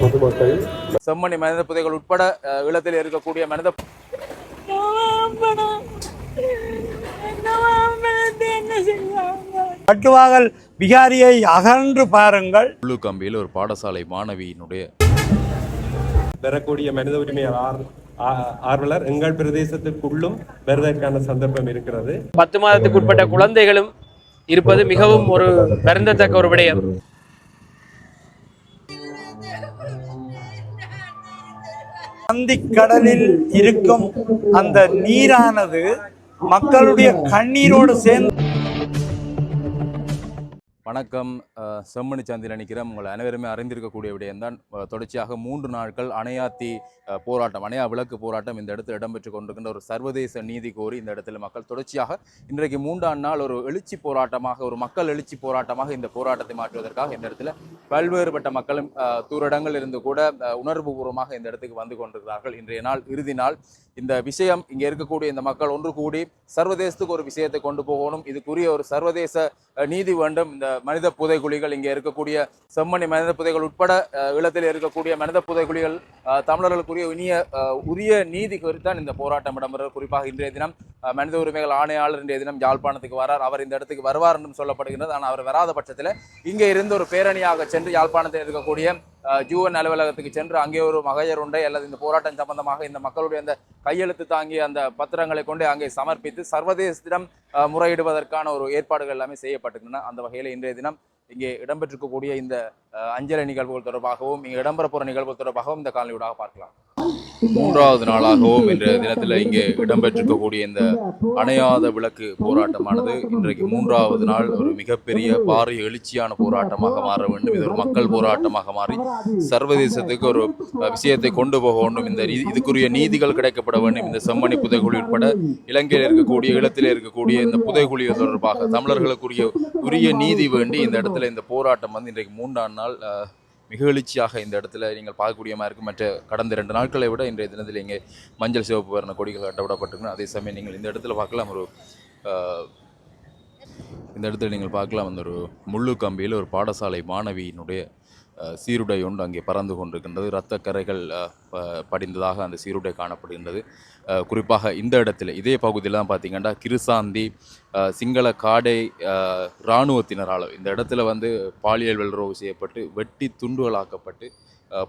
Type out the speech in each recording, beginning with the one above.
பொதுமக்கள் செம்மணி மனித புதைகள் உட்பட ஈழத்தில் இருக்கக்கூடிய மனித பட்டுவாகல் விகாரியை அகன்று பாருங்கள். முள்ளு கம்பியில் ஒரு பாடசாலை மாணவியினுடைய பெறக்கூடிய மனித உரிமை ஆர்வலர் எங்கள் பிரதேசத்துக்குள்ளும் வருவதற்கான சந்தர்ப்பம் இருக்கிறது. பத்து மாதத்துக்கு உட்பட்ட குழந்தைகளும் இருப்பது மிகவும் ஒரு வருந்தத்தக்க ஒரு விடயம். சந்திக் கடலில் இருக்கும் அந்த நீரானது மக்களுடைய கண்ணீரோடு சேர்ந்து வணக்கம். செம்மணி சந்தில் நிற்கிறோம் உங்கள் அனைவருமே அறிந்திருக்கக்கூடிய விடயம்தான். அஹ், தொடர்ச்சியாக மூன்று நாட்கள் அணையாத்தி போராட்டம் அணையா விளக்கு போராட்டம் இந்த இடத்தில் இடம்பெற்று கொண்டிருக்கின்ற ஒரு சர்வதேச நீதி கோரி இந்த இடத்துல மக்கள் தொடர்ச்சியாக இன்றைக்கு மூன்றாம் நாள் ஒரு எழுச்சி போராட்டமாக ஒரு மக்கள் எழுச்சி போராட்டமாக இந்த போராட்டத்தை மாற்றுவதற்காக இந்த இடத்துல பல்வேறுபட்ட மக்களும் தூரடங்கள் இருந்து கூட உணர்வுபூர்வமாக இந்த இடத்துக்கு வந்து கொண்டிருக்கிறார்கள். இன்றைய நாள் இறுதி நாள். இந்த விஷயம் இங்கே இருக்கக்கூடிய இந்த மக்கள் ஒன்று கூடி சர்வதேசத்துக்கு ஒரு விஷயத்தை கொண்டு போகணும். இதுக்குரிய ஒரு சர்வதேச நீதி வேண்டும். இந்த மனித புதைக்குழிகள் இங்கே இருக்கக்கூடிய செம்மணி மனித புதைகள் உட்பட ஈழத்தில் இருக்கக்கூடிய மனித புதைக்குழிகள் தமிழர்களுக்குரிய இனிய உரிய நீதி குறித்தான் இந்த போராட்டம் இடம்பெறும் குறிப்பாக இன்றைய தினம் மனித உரிமைகள் ஆணையாளர் இன்றைய தினம் யாழ்ப்பாணத்துக்கு வரார். அவர் இந்த இடத்துக்கு வருவார் என்றும் சொல்லப்படுகிறது ஆனால் அவர் வராத பட்சத்தில் இங்கே இருந்து ஒரு பேரணியாக சென்று யாழ்ப்பாணத்தில் இருக்கக்கூடிய ஜூவன் அலுவலகத்துக்கு சென்று அங்கே ஒரு மகையர் உண்டை அல்லது இந்த போராட்டம் சம்பந்தமாக இந்த மக்களுடைய அந்த கையெழுத்து தாங்கிய அந்த பத்திரங்களை கொண்டு அங்கே சமர்ப்பித்து சர்வதேசத்திடம் முறையிடுவதற்கான ஒரு ஏற்பாடுகள் எல்லாமே செய்யப்பட்டிருக்கின்றன. அந்த வகையில் இன்றைய தினம் இங்கே இடம்பெற்றிருக்கக்கூடிய இந்த அஞ்சலி நிகழ்வுகள் தொடர்பாகவும் இங்கே இடம்பெற போகிற நிகழ்வுகள் தொடர்பாகவும் இந்த காணொலியூடாக பார்க்கலாம். மூன்றாவது நாளாகவும் இன்றைய தினத்தில் இங்கே இடம்பெற்றிருக்கக்கூடிய இந்த அணையாத விளக்கு போராட்டமானது இன்றைக்கு மூன்றாவது நாள் ஒரு மிகப்பெரிய பாரிய எழுச்சியான போராட்டமாக மாற வேண்டும். இது ஒரு மக்கள் போராட்டமாக மாறி சர்வதேசத்துக்கு ஒரு விஷயத்தை கொண்டு போக வேண்டும். இந்த இதுக்குரிய நீதிகள் கிடைக்கப்பட வேண்டும். இந்த செம்மணி புதைகுழி உட்பட இலங்கையில் இருக்கக்கூடிய ஈழத்தில் இருக்கக்கூடிய இந்த புதைகுழி தொடர்பாக தமிழர்களுக்குரிய உரிய நீதி வேண்டி இந்த இடத்துல இந்த போராட்டம் வந்து இன்றைக்கு மூன்றாம் நாள் மிக எழுச்சியாக இந்த இடத்துல நீங்கள் பார்க்கக்கூடிய மாதிரி இருக்கும். மற்ற கடந்த ரெண்டு நாட்களை விட இன்றைய தினத்தில் இங்கே மஞ்சள் சிவப்பு வர்ண கொடிகள் கட்டப்பட்டிருக்கணும் அதே சமயம் நீங்கள் இந்த இடத்துல பார்க்கலாம். ஒரு இந்த இடத்துல நீங்கள் பார்க்கலாம். அந்த ஒரு முள்ளு கம்பியில் ஒரு பாடசாலை மாணவியினுடைய சீருடை ஒன்று அங்கே பறந்து கொண்டிருக்கின்றது. இரத்த கரைகள் ப- படிந்ததாக அந்த சீருடை காணப்படுகின்றது. குறிப்பாக இந்த இடத்துல இதே பகுதியில் தான் பார்த்தீங்கன்னா கிருசாந்தி சிங்கள காடை இராணுவத்தினராலும் இந்த இடத்துல வந்து பாலியல் வல்லுறவு செய்யப்பட்டு வெட்டி துண்டுகளாக்கப்பட்டு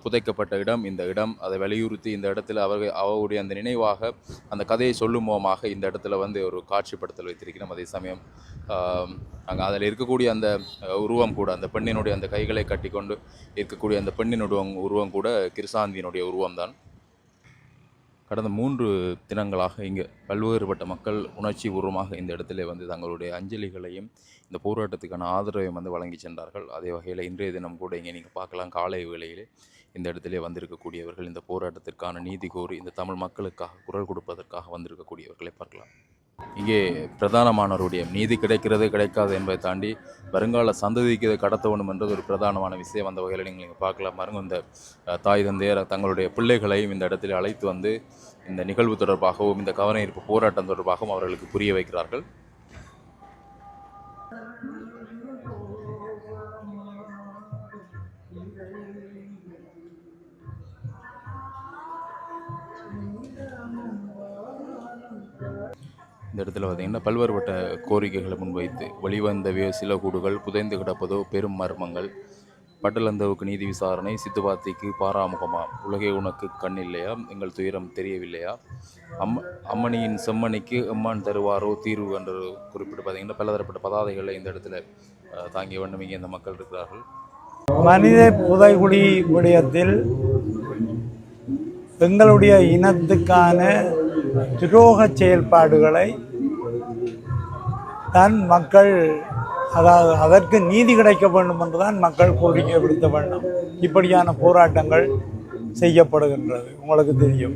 புதைக்கப்பட்ட இடம் இந்த இடம் அதை வலியுறுத்தி இந்த இடத்துல அவர்கள் அவருடைய அந்த நினைவாக அந்த கதையை சொல்லும் மூலமாக இந்த இடத்துல வந்து ஒரு காட்சிப்படுத்தல் வைத்திருக்கிறோம். அதே சமயம் அங்கே அதில் இருக்கக்கூடிய அந்த உருவம் கூட அந்த பெண்ணினுடைய அந்த கைகளை கட்டிக்கொண்டு இருக்கக்கூடிய அந்த பெண்ணினுடைய உருவம் கூட கிருசாந்தியினுடைய உருவம்தான். கடந்த மூன்று தினங்களாக இங்கே பல்வேறுபட்ட மக்கள் உணர்ச்சி பூர்வமாக இந்த இடத்துல வந்து தங்களுடைய அஞ்சலிகளையும் இந்த போராட்டத்துக்கான ஆதரவையும் வந்து வழங்கி சென்றார்கள். அதே வகையில் இன்றைய தினம் கூட இங்கே நீங்கள் பார்க்கலாம் காலை வேளையிலே இந்த இடத்திலே வந்திருக்கக்கூடியவர்கள் இந்த போராட்டத்திற்கான நீதி கோரி இந்த தமிழ் மக்களுக்காக குரல் கொடுப்பதற்காக வந்திருக்கக்கூடியவர்களை பார்க்கலாம். இங்கே பிரதானமானவருடைய நீதி கிடைக்கிறது கிடைக்காது என்பதை தாண்டி வருங்கால சந்ததிக்கு இதை கடத்த வேண்டும் என்றது ஒரு பிரதானமான விஷயம். அந்த வகையில் நீங்கள் இங்கே பார்க்கலாம் பாருங்க. இந்த தாய் தந்தையர் தங்களுடைய பிள்ளைகளையும் இந்த இடத்தில் அழைத்து வந்து இந்த நிகழ்வு தொடர்பாகவும் இந்த கவன ஈர்ப்பு போராட்டம் தொடர்பாகவும் அவர்களுக்கு புரிய வைக்கிறார்கள். இந்த இடத்துல பார்த்திங்கன்னா பல்வேறுபட்ட கோரிக்கைகளை முன்வைத்து வெளிவந்த சில கூடுகள் புதைந்து கிடப்பதோ பெரும் மர்மங்கள். பட்டலந்தவுக்கு நீதி விசாரணை சித்துபாத்திக்கு பாராமுகமா? உலகே உனக்கு கண் இல்லையா? எங்கள் துயரம் தெரியவில்லையா? அம் அம்மணியின் செம்மணிக்கு எம்மான் தருவாரோ தீர்வு என்று குறிப்பிட்டு பார்த்திங்கன்னா பலதரப்பட்ட பதாதைகளை இந்த இடத்துல தாங்கிய வேண்டும் இங்கே இந்த மக்கள் இருக்கிறார்கள். மனித புதைகுடி விடயத்தில் எங்களுடைய இனத்துக்கான துரோக செயல்பாடுகளை தான் மக்கள் அதாவது அதற்கு நீதி கிடைக்க வேண்டும் என்றுதான் மக்கள் கோரிக்கை விடுத்த வேண்டும். இப்படியான போராட்டங்கள் செய்யப்படுகின்றது. உங்களுக்கு தெரியும்.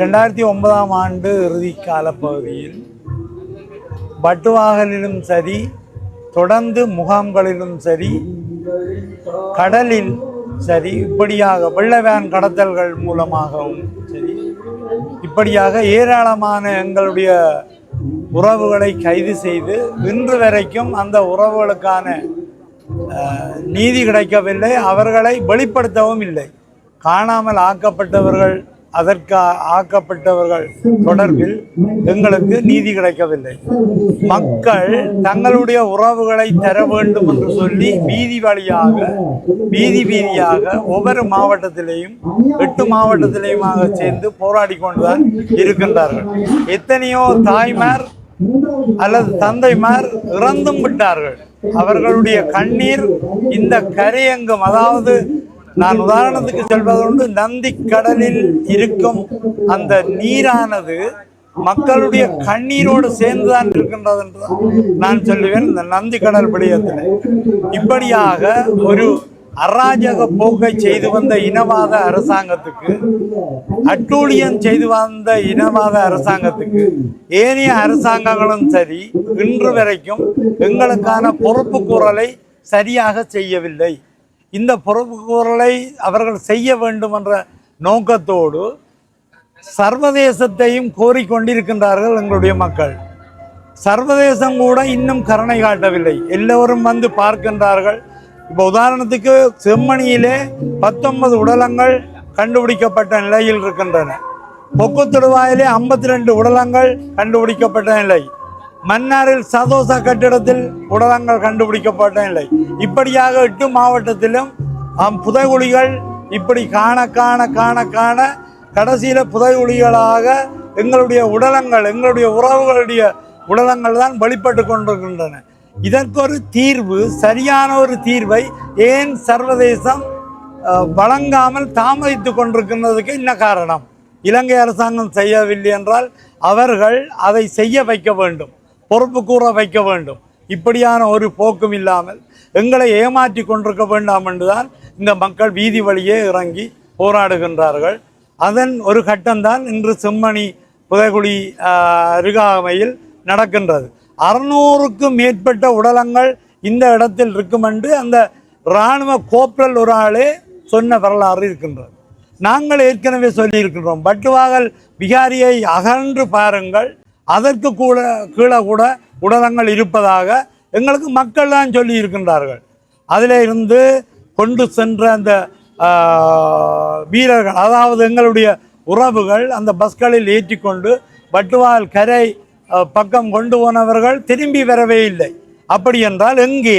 ரெண்டாயிரத்தி ஒன்பதாம் ஆண்டு இறுதி காலப்பகுதியில் பட்டுவாகலிலும் சரி தொடர்ந்து முகாம்களிலும் சரி கடலில் சரி இப்படியாக வெள்ளவேன் கடத்தல்கள் மூலமாகவும் இப்படியாக ஏராளமான எங்களுடைய உறவுகளை கைது செய்து இன்று வரைக்கும் அந்த உறவுகளுக்கான நீதி கிடைக்கவில்லை. அவர்களை வெளிப்படுத்தவும் இல்லை. காணாமல் ஆக்கப்பட்டவர்கள் அதற்கு ஆக்கப்பட்டவர்கள் தொடர்பில் எங்களுக்கு நீதி கிடைக்கவில்லை. மக்கள் தங்களுடைய உறவுகளை தர வேண்டும் என்று சொல்லி வீதி வழியாக வீதி வீதியாக ஒவ்வொரு மாவட்டத்திலேயும் எட்டு மாவட்டத்திலேயுமாக சேர்ந்து போராடி கொண்டுதான் இருக்கின்றார்கள். எத்தனையோ தாய்மார் அல்லது தந்தைமார் இறந்தும் விட்டார்கள். அவர்களுடைய கண்ணீர் இந்த கரையங்கம் அதாவது நான் உதாரணத்துக்கு சொல்வதுண்டு நந்தி கடலில் இருக்கும் அந்த நீரானது மக்களுடைய கண்ணீரோடு சேர்ந்துதான் இருக்கின்றது என்று நான் சொல்லுவேன் இந்த நந்தி கடல் விடயத்தில் இப்படியாக ஒரு அராஜக போக்கை செய்து வந்த இனவாத அரசாங்கத்துக்கு அட்டூழியம் செய்து வந்த இனவாத அரசாங்கத்துக்கு ஏனைய அரசாங்கங்களும் சரி இன்று வரைக்கும் எங்களுக்கான பொறுப்பு குரலை சரியாக செய்யவில்லை. இந்த பொறுப்புகூறலை அவர்கள் செய்ய வேண்டும் என்ற நோக்கத்தோடு சர்வதேசத்தையும் கோரிக்கொண்டிருக்கின்றார்கள் எங்களுடைய மக்கள். சர்வதேசம் கூட இன்னும் கருணை காட்டவில்லை. எல்லோரும் வந்து பார்க்கின்றார்கள். இப்போ உதாரணத்துக்கு செம்மணியிலே பத்தொன்பது உடலங்கள் கண்டுபிடிக்கப்பட்ட நிலையில் இருக்கின்றன. பொக்குத்தொடுவாயிலே ஐம்பத்தி ரெண்டு உடலங்கள் கண்டுபிடிக்கப்பட்ட நிலை. மன்னாரில் சதோசா கட்டிடத்தில் உடலங்கள் கண்டுபிடிக்கப்பட்ட நிலை இப்படியாக எட்டு மாவட்டத்திலும் அம் புதைகுழிகள் இப்படி காண காண காண காண கடைசியில் புதைகுழிகளாக எங்களுடைய உடலங்கள் எங்களுடைய உறவுகளுடைய உடலங்கள் தான் வெளிப்பட்டு கொண்டிருக்கின்றன. இதற்கு ஒரு தீர்வு சரியான ஒரு தீர்வை ஏன் சர்வதேசம் வழங்காமல் தாமதித்து கொண்டிருக்கின்றதுக்கு என்ன காரணம்? இலங்கை அரசாங்கம் செய்யவில்லை என்றால் அவர்கள் அதை செய்ய வைக்க வேண்டும். பொறுப்பு கூற வைக்க வேண்டும். இப்படியான ஒரு போக்கும் இல்லாமல் எங்களை ஏமாற்றி கொண்டிருக்க வேண்டாம் என்றுதான் இந்த மக்கள் வீதி வழியே இறங்கி போராடுகின்றார்கள். அதன் ஒரு கட்டம்தான் இன்று செம்மணி புதைகுழி அருகாமையில் நடக்கின்றது. அறுநூறுக்கும் மேற்பட்ட உடலங்கள் இந்த இடத்தில் இருக்கும் என்று அந்த இராணுவ கோப்ரல் ஒரு ஆளே சொன்ன வரலாறு இருக்கின்றது. நாங்கள் ஏற்கனவே சொல்லியிருக்கின்றோம். பட்டுவாகல் விகாரியை அகன்று பாருங்கள். அதற்கு கூட கீழே கூட உடலங்கள் இருப்பதாக எங்களுக்கு மக்கள் தான் சொல்லி இருக்கின்றார்கள். அதில் இருந்து கொண்டு சென்ற அந்த வீரர்கள் அதாவது எங்களுடைய உறவுகள் அந்த பஸ்களில் ஏற்றிக்கொண்டு வட்டுவால் கரை பக்கம் கொண்டு போனவர்கள் திரும்பி வரவே இல்லை. அப்படி என்றால் எங்கே?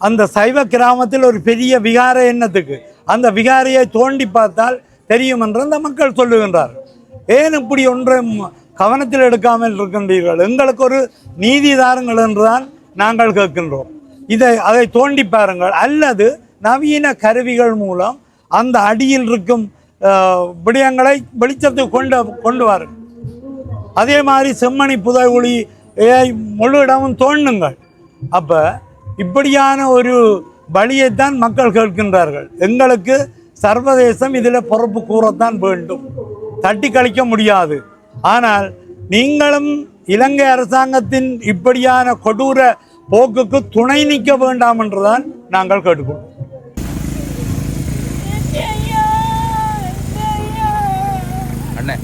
அந்த சைவ கிராமத்தில் ஒரு பெரிய விகார எண்ணத்துக்கு அந்த விகாரியை தோண்டி பார்த்தால் தெரியும் என்று அந்த மக்கள் சொல்லுகின்றார்கள். ஏன் இப்படி ஒன்றை கவனத்தில் எடுக்காமல் இருக்கின்றீர்கள். எங்களுக்கு ஒரு நீதி தாருங்கள் என்றுதான் நாங்கள் கேட்கின்றோம். இதை அதை தோண்டி பாருங்கள். அல்லது நவீன கருவிகள் மூலம் அந்த அடியில் இருக்கும் விடயங்களை வெளிச்சத்துக்கு கொண்டு கொண்டு வாருங்கள். அதே மாதிரி செம்மணி புதை முழு இடமும் தோண்டுங்கள். அப்போ இப்படியான ஒரு வழியைத்தான் மக்கள் கேட்கின்றார்கள். எங்களுக்கு சர்வதேசம் இதில் பொறுப்பு கூறத்தான் வேண்டும். தட்டி கழிக்க முடியாது. ஆனால் நீங்களும் இலங்கை அரசாங்கத்தின் இப்படியான கொடூர போக்குக்கு துணை நிற்க வேண்டாம் என்றுதான் நாங்கள் கேட்டுக்கொள்வோம் அண்ணே.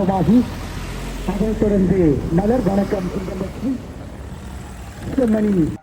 ஆரம்பமாகி அதைத் தொடர்ந்து மலர் வணக்கம். என்ற செம்மணி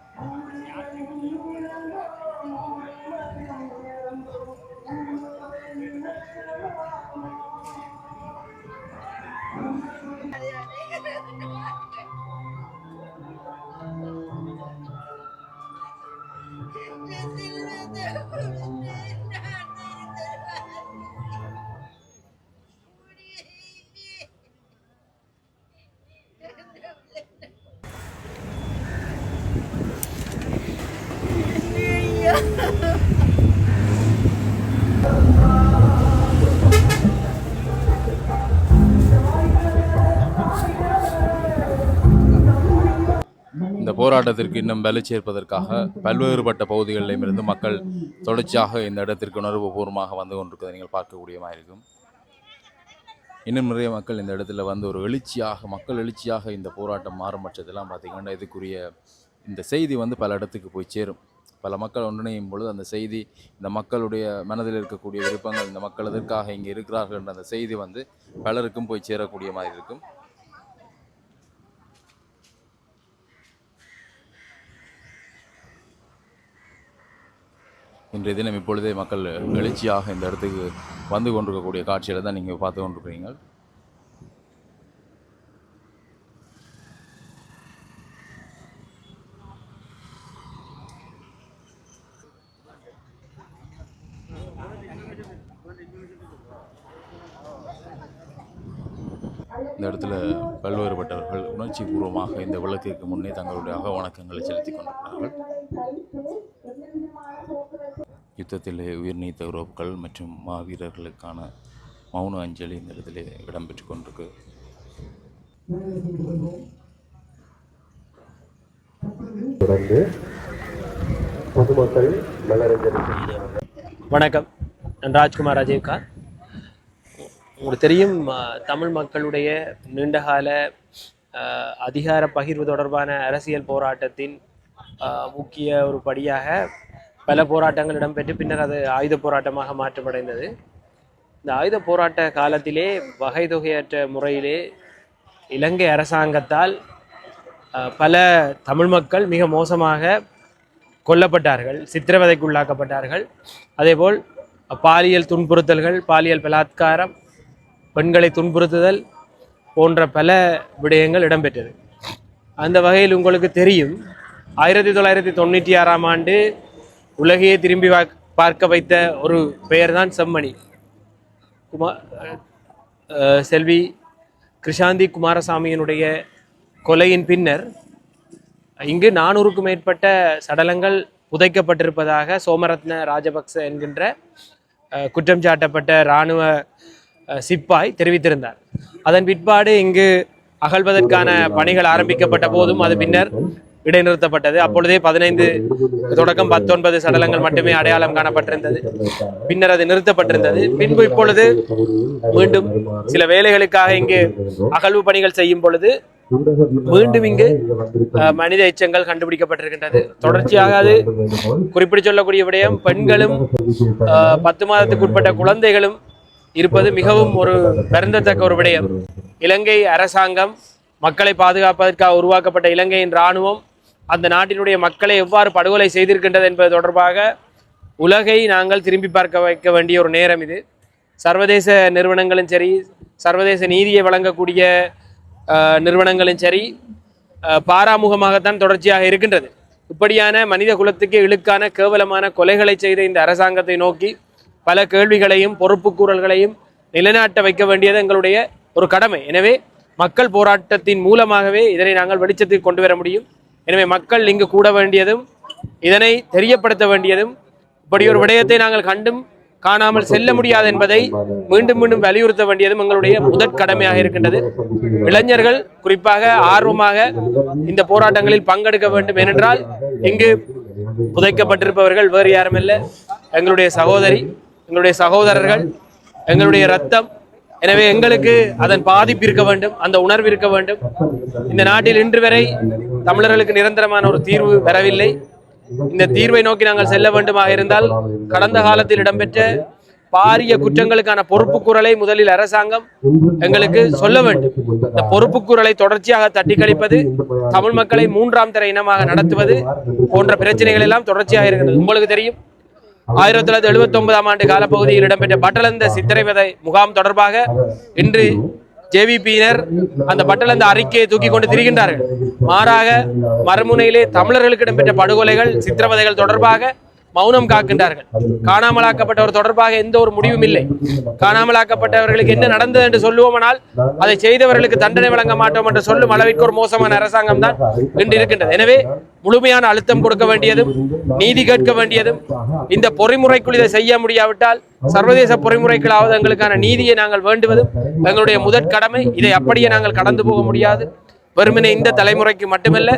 இந்த போராட்டத்திற்கு இன்னும் வலு சேர்ப்பதற்காக பல்வேறுபட்ட பகுதிகளிலும் இருந்து மக்கள் தொடர்ச்சியாக இந்த இடத்திற்கு உணர்வு பூர்வமாக வந்து கொண்டிருப்பதை நீங்கள் பார்க்கக்கூடியமாக இருக்கும். இன்னும் நிறைய மக்கள் இந்த இடத்துல வந்து ஒரு எழுச்சியாக மக்கள் எழுச்சியாக இந்த போராட்டம் மாறும் பட்சத்தெல்லாம் பார்த்தீங்கன்னா இதுக்குரிய இந்த செய்தி வந்து பல இடத்துக்கு போய் சேரும். பல மக்கள் ஒன்றிணையும் பொழுது அந்த செய்தி இந்த மக்களுடைய மனதில் இருக்கக்கூடிய விருப்பங்கள் இந்த மக்கள் எதற்காக இங்கே இருக்கிறார்கள் என்ற அந்த செய்தி வந்து பலருக்கும் போய் சேரக்கூடிய மாதிரி இருக்கும். இன்றைய தினம் இப்பொழுதே மக்கள் எழுச்சியாக இந்த இடத்துக்கு வந்து கொண்டிருக்கக்கூடிய காட்சியில் தான் நீங்கள் பார்த்து கொண்டிருக்கிறீங்க இந்த இடத்துல பல்வேறுபட்டவர்கள் உணர்ச்சி பூர்வமாக இந்த விளக்கிற்கு முன்னே தங்களுடைய அக வணக்கங்களை செலுத்திக் கொண்டிருக்கிறார்கள். யுத்தத்திலே உயிர் நீத்த உறவுகள் மற்றும் மாவீரர்களுக்கான மௌன அஞ்சலி இந்த இடத்திலே இடம்பெற்று கொண்டிருக்கு. தொடர்ந்து பொதுமக்கள் மலரஞ்சலி. வணக்கம். நான் ராஜ்குமார் அஜய்கார். உங்களுக்கு தெரியும் தமிழ் மக்களுடைய நீண்டகால அதிகார பகிர்வு தொடர்பான அரசியல் போராட்டத்தின் முக்கிய ஒரு படியாக பல போராட்டங்கள் இடம்பெற்று பின்னர் அது ஆயுத போராட்டமாக மாற்றமடைந்தது. இந்த ஆயுத போராட்ட காலத்திலே வகை தொகையற்ற முறையிலே இலங்கை அரசாங்கத்தால் பல தமிழ் மக்கள் மிக மோசமாக கொல்லப்பட்டார்கள் சித்திரவதைக்குள்ளாக்கப்பட்டார்கள். அதேபோல் பாலியல் துன்புறுத்தல்கள் பாலியல் பலாத்காரம் பெண்களை துன்புறுத்துதல் போன்ற பல விடயங்கள் இடம்பெற்றது. அந்த வகையில் உங்களுக்கு தெரியும் ஆயிரத்தி தொள்ளாயிரத்தி தொண்ணூற்றி ஆறாம் ஆண்டு உலகையே திரும்பி பார்க்க வைத்த ஒரு பெயர்தான் செம்மணி. குமா செல்வி கிருஷாந்தி குமாரசாமியினுடைய கொலையின் பின்னர் இங்கு நானூறுக்கும் மேற்பட்ட சடலங்கள் புதைக்கப்பட்டிருப்பதாக சோமரத்ன ராஜபக்ச என்கின்ற குற்றம் சாட்டப்பட்ட இராணுவ சிப்பாய் தெரிவித்திருந்தார். அதன் பிற்பாடு இங்கு அகழ்வதற்கான பணிகள் ஆரம்பிக்கப்பட்ட போதும் அது பின்னர் இடைநிறுத்தப்பட்டது. அப்பொழுதே பதினைந்து தொடக்கம் பத்தொன்பது சடலங்கள் மட்டுமே அடையாளம் காணப்பட்டிருந்தது. பின்னர் அது நிறுத்தப்பட்டிருந்தது. பின்பு இப்பொழுது மீண்டும் சில வேலைகளுக்காக இங்கு அகழ்வு பணிகள் செய்யும் பொழுது மீண்டும் இங்கு அஹ், மனித எச்சங்கள் கண்டுபிடிக்கப்பட்டிருக்கின்றது. தொடர்ச்சியாக அது குறிப்பிட்டு சொல்லக்கூடிய விடயம் பெண்களும் பத்து மாதத்துக்கு உட்பட்ட குழந்தைகளும் இருப்பது மிகவும் ஒரு வருந்தத்தக்க ஒரு விடயம். இலங்கை அரசாங்கம் மக்களை பாதுகாப்பதற்காக உருவாக்கப்பட்ட இலங்கையின் இராணுவம் அந்த நாட்டினுடைய மக்களை எவ்வாறு படுகொலை செய்திருக்கின்றது என்பது தொடர்பாக உலகை நாங்கள் திரும்பி பார்க்க வைக்க வேண்டிய ஒரு நேரம் இது. சர்வதேச நிறுவனங்களும் சரி சர்வதேச நீதியை வழங்கக்கூடிய நிறுவனங்களும் சரி பாராமுகமாகத்தான் தொடர்ச்சியாக இருக்கின்றது. இப்படியான மனித குலத்துக்கு இழுக்கான கேவலமான கொலைகளை செய்த இந்த அரசாங்கத்தை நோக்கி பல கேள்விகளையும் பொறுப்புக்கூறல்களையும் நிலைநாட்ட வைக்க வேண்டியது எங்களுடைய ஒரு கடமை. எனவே மக்கள் போராட்டத்தின் மூலமாகவே இதனை நாங்கள் வெளிச்சத்துக்கு கொண்டு வர முடியும். எனவே மக்கள் இங்கு கூட வேண்டியதும் இதனை தெரியப்படுத்த வேண்டியதும் இப்படி ஒரு விடயத்தை நாங்கள் கண்டும் காணாமல் செல்ல முடியாது என்பதை மீண்டும் மீண்டும் வலியுறுத்த வேண்டியதும் எங்களுடைய முதற் கடமையாக இருக்கின்றது. இளைஞர்கள் குறிப்பாக ஆர்வமாக இந்த போராட்டங்களில் பங்கெடுக்க வேண்டும். ஏனென்றால் இங்கு புதைக்கப்பட்டிருப்பவர்கள் வேறு யாருமில்ல. எங்களுடைய சகோதரி எங்களுடைய சகோதரர்கள் எங்களுடைய ரத்தம் எனவே எங்களுக்கு அதன் பாதிப்பு இருக்க வேண்டும் அந்த உணர்வு இருக்க வேண்டும். இந்த நாட்டில் இன்று வரை தமிழர்களுக்கு நிரந்தரமான ஒரு தீர்வு வரவில்லை. இந்த தீர்வை நோக்கி நாங்கள் செல்ல வேண்டுமாக இருந்தால் கடந்த காலத்தில் இடம்பெற்ற பாரிய குற்றங்களுக்கான பொறுப்பு குரலை முதலில் அரசாங்கம் எங்களுக்கு சொல்ல வேண்டும். இந்த பொறுப்பு குரலை தொடர்ச்சியாக தட்டி கழிப்பது தமிழ் மக்களை மூன்றாம் தர இனமாக நடத்துவது போன்ற பிரச்சனைகள் எல்லாம் தொடர்ச்சியாக இருக்கிறது உங்களுக்கு தெரியும் ஆயிரத்தி தொள்ளாயிரத்தி எழுபத்தி ஒன்பதாம் ஆண்டு காலப்பகுதியில் இடம்பெற்ற பட்டலந்த சித்திரைவதை முகாம் தொடர்பாக இன்று ஜேவிபியினர் அந்த பட்டலந்த அறிக்கையை தூக்கி கொண்டு திரிகின்றார்கள். மாறாக மறுமுனையிலே தமிழர்களுக்கு இடம்பெற்ற படுகொலைகள் சித்திரவதைகள் தொடர்பாக மௌனம் காக்கின்றார்கள். காணாமலாக்கப்பட்டவர் தொடர்பாக எந்த ஒரு முடிவும் இல்லை. காணாமலாக்கப்பட்டவர்களுக்கு என்ன நடந்தது என்று சொல்லுவோமானால் அதை செய்தவர்களுக்கு தண்டனை வழங்க மாட்டோம் என்று சொல்லும் அளவிற்கு ஒரு மோசமான அரசாங்கம் தான் இன்று இருக்கின்றது எனவே முழுமையான அழுத்தம் கொடுக்க வேண்டியதும் நீதி கேட்க வேண்டியதும் இந்த பொறிமுறைக்குள் இதை செய்ய முடியாவிட்டால் சர்வதேச பொறிமுறைகளாவது எங்களுக்கான நீதியை நாங்கள் வேண்டுவதும் எங்களுடைய முதற் கடமை இதை அப்படியே நாங்கள் கடந்து போக முடியாது. வெறுமனே இந்த தலைமுறைக்கு மட்டுமல்ல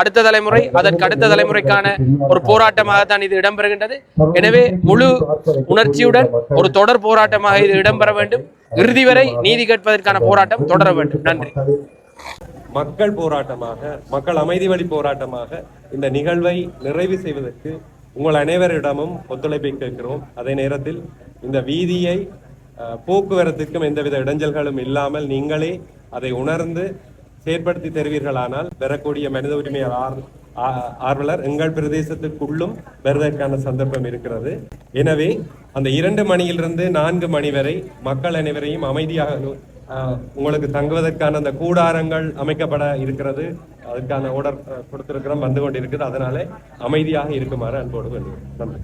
அடுத்த தலைமுறை அதற்கு அடுத்த தலைமுறைக்கான ஒரு போராட்டமாகத்தான் இது இடம்பெறுகின்றது. எனவே முழு உணர்ச்சியுடன் ஒரு தொடர் போராட்டமாக இது இடம்பெற வேண்டும். இறுதி வரை நீதி கேட்பதற்கான போராட்டம் தொடர வேண்டும். நன்றி. மக்கள் போராட்டமாக மக்கள் அமைதி வழி போராட்டமாக இந்த நிகழ்வை நிறைவு செய்வதற்கு உங்கள் அனைவரிடமும் ஒத்துழைப்பை கேட்கிறோம். அதே நேரத்தில் இந்த வீதியை போக்குவரத்துக்கும் எந்தவித இடைஞ்சல்களும் இல்லாமல் நீங்களே அதை உணர்ந்து செயற்படுத்தி தருவீர்களானால் பெறக்கூடிய மனித உரிமை ஆர்வலர் எங்கள் பிரதேசத்துக்குள்ளும் வருவதற்கான சந்தர்ப்பம் இருக்கிறது. எனவே அந்த இரண்டு மணியிலிருந்து நான்கு மணி வரை மக்கள் அனைவரையும் அமைதியாக ஆஹ், உங்களுக்கு தங்குவதற்கான அந்த கூடாரங்கள் அமைக்கப்பட இருக்கிறது. அதுக்கான ஆர்டர் கொடுத்திருக்கிறோம் வந்து கொண்டிருக்கிறது அதனாலே அமைதியாக இருக்குமாறு அன்போடு நன்றி.